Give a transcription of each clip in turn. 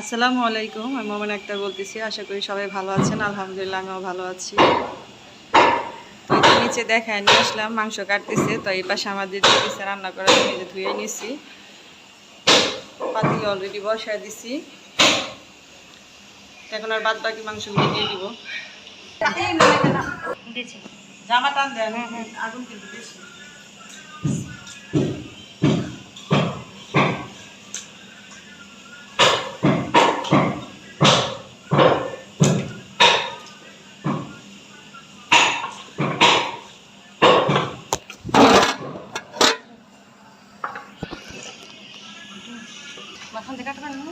আসসালামু আলাইকুম আমি মোমেন আক্তার বলতেছি আশা করি সবাই ভালো আছেন আলহামদুলিল্লাহ আমিও ভালো আছি। তো নিচে দেখায় নিয়ে আসলাম মাংস কাটতেছে তো এই পাশে আমাদের দিতেছে রান্না করার জন্য যে ধুয়ে নিছি। পাতিলে অলরেডি বসায় দিছি। এখন আর বাদ বাকি মাংসগুলো দিয়ে দিব। জামা টান দেন। আগুন কিন্তু বেশি কাটবেন না।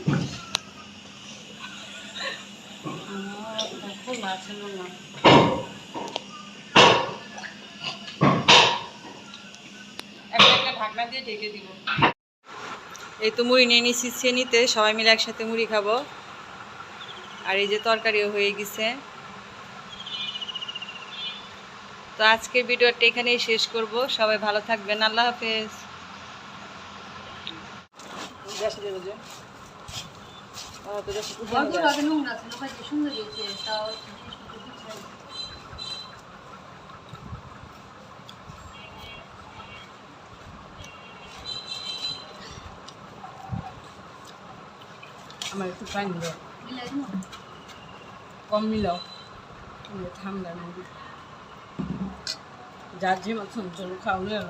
এই তো মুড়ি নিয়ে নিচ্ছি শ্রেণীতে, সবাই মিলে একসাথে মুড়ি খাব। আর এই যে তরকারিও হয়ে গেছে। তো আজকের ভিডিওটা এখানেই শেষ করব। সবাই ভালো থাকবেন। আল্লাহ হাফেজ। গল্প আগে নোংরা ছিল ভাই যে সুন্দর হয়েছে তাও জিনিসপত্র গুছাই আমার একটু পানি দাও কম মিলাও। ঠান্ডা যার যে মতন জল খাওয়া